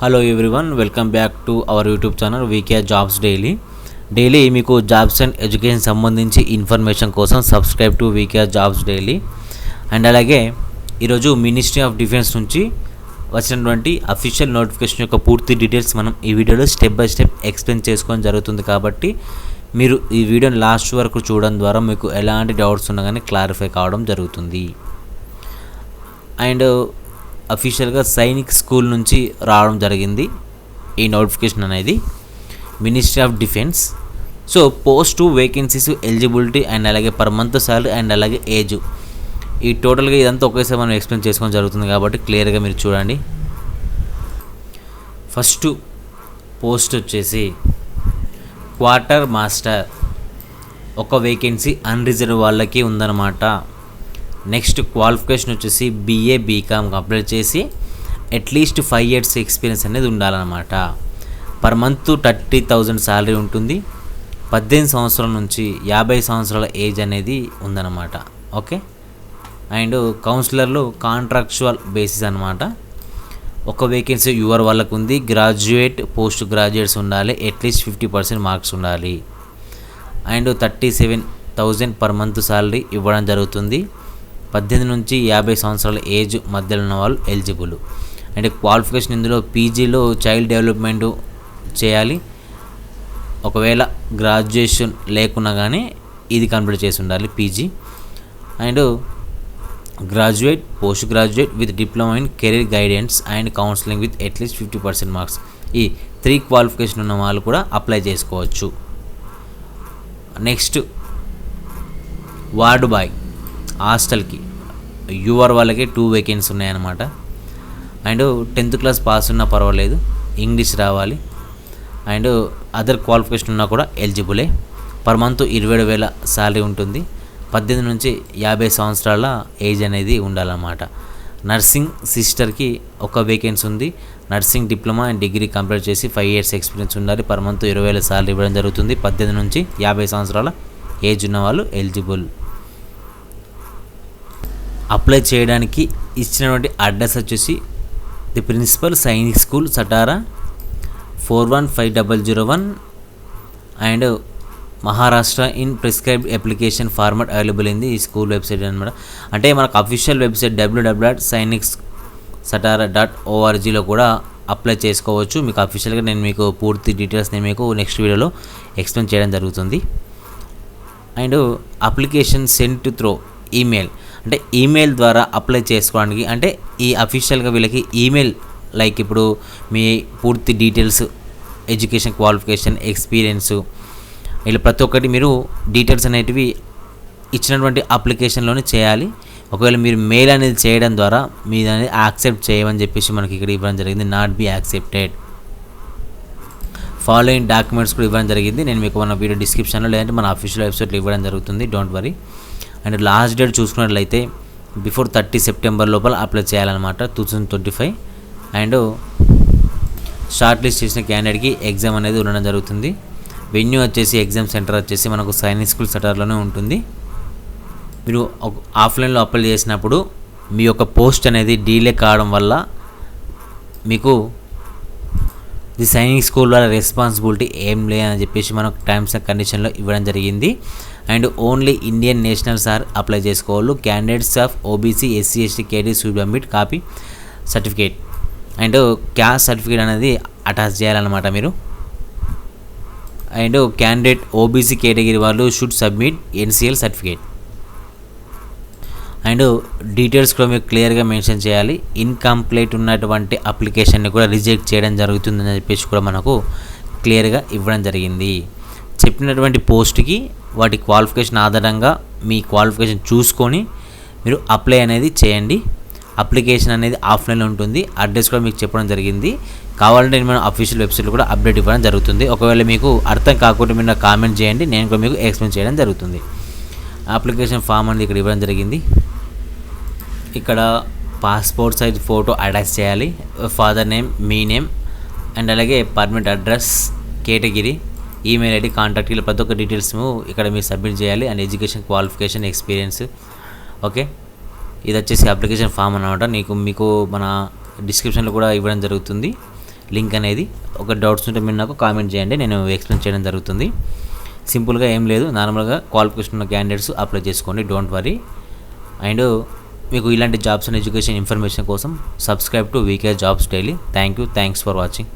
Hello everyone welcome back to our YouTube channel VK jobs daily daily మీకు jobs and education సంబంధించి information కోసం subscribe to VK jobs daily and అలాగే ఈరోజు ministry of defence నుంచి వచ్చినటువంటి official notification యొక్క పూర్తి డీటెయిల్స్ మనం ఈ వీడియోలో స్టెప్ బై స్టెప్ ఎక్స్ప్లెయిన్ చేసుకోవడం జరుగుతుంది కాబట్టి మీరు ఈ వీడియోని లాస్ట్ వరకు చూడడం ద్వారా మీకు ఎలాంటి డౌట్స్ ఉన్నా కానీ క్లారిఫై కావడం జరుగుతుంది. అండ్ అఫీషియల్గా సైనిక్ స్కూల్ నుంచి రావడం జరిగింది. ఈ నోటిఫికేషన్ అనేది ministry of defence so post vacancies eligibility and అలాగే పర్ మంత్ సాలరీ అండ్ అలాగే ఏజ్ ఈ టోటల్గా ఇదంతా ఒకేసారి మనం ఎక్స్ప్లెయిన్ చేసుకోవడం జరుగుతుంది కాబట్టి క్లియర్గా మీరు చూడండి. ఫస్ట్ పోస్ట్ వచ్చేసి క్వార్టర్ మాస్టర్ ఒక వేకెన్సీ అన్రిజర్వ్ వాళ్ళకి ఉందన్నమాట. నెక్స్ట్ క్వాలిఫికేషన్ వచ్చేసి బీఏ బీకామ్ కంప్లీట్ చేసి at least five years experience అనేది ఉండాలన్నమాట. Per month thirty thousand salary ఉంటుంది. పద్దెనిమిది సంవత్సరాల నుంచి యాభై సంవత్సరాల ఏజ్ అనేది ఉందన్నమాట. ఓకే అండ్ కౌన్సిలర్లు కాంట్రాక్చువల్ బేసిస్ అనమాట ఒక వేకెన్సీ యువర్ వాళ్ళకు ఉంది. గ్రాడ్యుయేట్ పోస్ట్ గ్రాడ్యుయేట్స్ ఉండాలి at least fifty percent marks ఉండాలి. And thirty seven thousand per month salary ఇవ్వడం జరుగుతుంది. పద్దెనిమిది నుంచి యాభై సంవత్సరాల ఏజ్ మధ్యలో ఉన్న వాళ్ళు ఎలిజిబుల్. అండ్ క్వాలిఫికేషన్ ఇందులో పీజీలో చైల్డ్ డెవలప్మెంట్ చేయాలి. ఒకవేళ గ్రాడ్యుయేషన్ లేకున్నా కానీ ఇది కంప్లీట్ చేసి ఉండాలి PG. And graduate post graduate with diploma in career guidance and counselling with at least fifty percent marks. ఈ త్రీ క్వాలిఫికేషన్ ఉన్న వాళ్ళు కూడా అప్లై చేసుకోవచ్చు. Next ward boy. హాస్టల్కి. యూఆర్ వాళ్ళకి టూ వేకెన్సీ ఉన్నాయన్నమాట. అండ్ టెన్త్ క్లాస్ పాస్ ఉన్నా పర్వాలేదు ఇంగ్లీష్ రావాలి. అండ్ అదర్ క్వాలిఫికేషన్ ఉన్నా కూడా ఎలిజిబులే. పర్ మంత్ ఇరవై ఏడు వేల శాలరీ ఉంటుంది. పద్దెనిమిది నుంచి యాభై సంవత్సరాల ఏజ్ అనేది ఉండాలన్నమాట. నర్సింగ్ సిస్టర్కి ఒక వేకెన్సీ ఉంది. Nursing diploma and degree complete చేసి ఫైవ్ ఇయర్స్ ఎక్స్పీరియన్స్ ఉండాలి. పర్ మంత్ ఇరవై వేల శాలరీ ఇవ్వడం జరుగుతుంది. పద్దెనిమిది నుంచి యాభై సంవత్సరాల ఏజ్ ఉన్న వాళ్ళు ఎలిజిబుల్. అప్లై చేయడానికి ఇచ్చినటువంటి అడ్రస్ వచ్చేసి the principal Sainik school Satara four one five double zero one and Maharashtra in prescribed application format available అయింది ఈ స్కూల్ వెబ్సైట్ అనమాట అంటే మనకు official website WWW dot Sainiks Satara dot ఓఆర్జీలో కూడా అప్లై చేసుకోవచ్చు. మీకు అఫీషియల్గా నేను మీకు పూర్తి డీటెయిల్స్ నేను మీకు నెక్స్ట్ వీడియోలో ఎక్స్ప్లెయిన్ చేయడం జరుగుతుంది. And application sent through email అంటే ఈమెయిల్ ద్వారా అప్లై చేసుకోవడానికి అంటే ఈ అఫీషియల్గా వీళ్ళకి ఈమెయిల్ లైక్ ఇప్పుడు మీ పూర్తి డీటెయిల్స్ ఎడ్యుకేషన్ క్వాలిఫికేషన్ ఎక్స్పీరియన్స్ ఇలా ప్రతి ఒక్కటి మీరు డీటెయిల్స్ అనేటివి ఇచ్చినటువంటి అప్లికేషన్లోనే చేయాలి. ఒకవేళ మీరు మెయిల్ అనేది చేయడం ద్వారా మీరు అనేది యాక్సెప్ట్ చేయమని చెప్పేసి మనకి ఇక్కడ ఇవ్వడం జరిగింది. Not be accepted following documents కూడా ఇవ్వడం జరిగింది. నేను మీకు మన వీడియో డిస్క్రిప్షన్లో లేదంటే మన అఫీషియల్ వెబ్సైట్లో ఇవ్వడం జరుగుతుంది. Don't worry and last date చూసుకున్నట్లయితే బిఫోర్ థర్టీ సెప్టెంబర్ లోపల అప్లై చేయాలన్నమాట two thousand twenty five. And short list చేసిన క్యాండిడేట్కి ఎగ్జామ్ అనేది ఉండడం జరుగుతుంది. వెన్యూ వచ్చేసి ఎగ్జామ్ సెంటర్ వచ్చేసి మనకు సైనిక్ స్కూల్ సెంటర్లోనే ఉంటుంది. మీరు ఆఫ్లైన్లో అప్లై చేసినప్పుడు మీ యొక్క పోస్ట్ అనేది డీలే కావడం వల్ల మీకు ది సైనిక్ స్కూల్ వాళ్ళ రెస్పాన్సిబిలిటీ ఏం లేదని చెప్పేసి మనకు టైమ్స్ అండ్ కండిషన్లో ఇవ్వడం జరిగింది. And only Indian nationals are apply చేసుకోవాలి. Candidates of OBC SC ST కేడీ submit copy certificate and caste certificate అనేది అటాచ్ చేయాలన్నమాట మీరు. అండ్ క్యాండిడేట్ ఓబీసీ కేటగిరీ వాళ్ళు should submit NCL certificate and details కూడా మీరు క్లియర్గా మెన్షన్ చేయాలి. ఇన్కంప్లీట్ ఉన్నటువంటి అప్లికేషన్ని కూడా రిజెక్ట్ చేయడం జరుగుతుందని చెప్పేసి కూడా మనకు క్లియర్గా ఇవ్వడం జరిగింది. చెప్పినటువంటి పోస్ట్కి వాటి క్వాలిఫికేషన్ ఆధారంగా మీ క్వాలిఫికేషన్ చూసుకొని మీరు అప్లై అనేది చేయండి. అప్లికేషన్ అనేది ఆఫ్లైన్లో ఉంటుంది. అడ్రస్ కూడా మీకు చెప్పడం జరిగింది. కావాలంటే నేను మన అఫీషియల్ వెబ్సైట్లో కూడా అప్డేట్ ఇవ్వడం జరుగుతుంది. ఒకవేళ మీకు అర్థం కాకుండా మీరు కామెంట్ చేయండి. నేను కూడా మీకు ఎక్స్ప్లెయిన్ చేయడం జరుగుతుంది. అప్లికేషన్ ఫామ్ అనేది ఇక్కడ ఇవ్వడం జరిగింది. ఇక్కడ పాస్పోర్ట్ సైజ్ ఫోటో అటాచ్ చేయాలి. ఫాదర్ నేమ్ మీ నేమ్ అండ్ అలాగే permanent address category email ID contact ఇలా ప్రతి ఒక్క డీటెయిల్స్ ఇక్కడ మీరు సబ్మిట్ చేయాలి. And education qualification experience okay ఇది వచ్చేసి అప్లికేషన్ ఫామ్ అనమాట నీకు మీకు మన డిస్క్రిప్షన్లో కూడా ఇవ్వడం జరుగుతుంది. లింక్ అనేది. ఒక డౌట్స్ ఉంటే మీరు నాకు కామెంట్ చేయండి. నేను ఎక్స్ప్లెయిన్ చేయడం జరుగుతుంది. సింపుల్గా ఏం లేదు. నార్మల్గా క్వాలిఫికేషన్ ఉన్న క్యాండిడేట్స్ అప్లై చేసుకోండి. డోంట్ వరీ అండ్ మీకు ఇలాంటి జాబ్స్ అండ్ ఎడ్యుకేషన్ ఇన్ఫర్మేషన్ కోసం subscribe to VK jobs daily thank you thanks for watching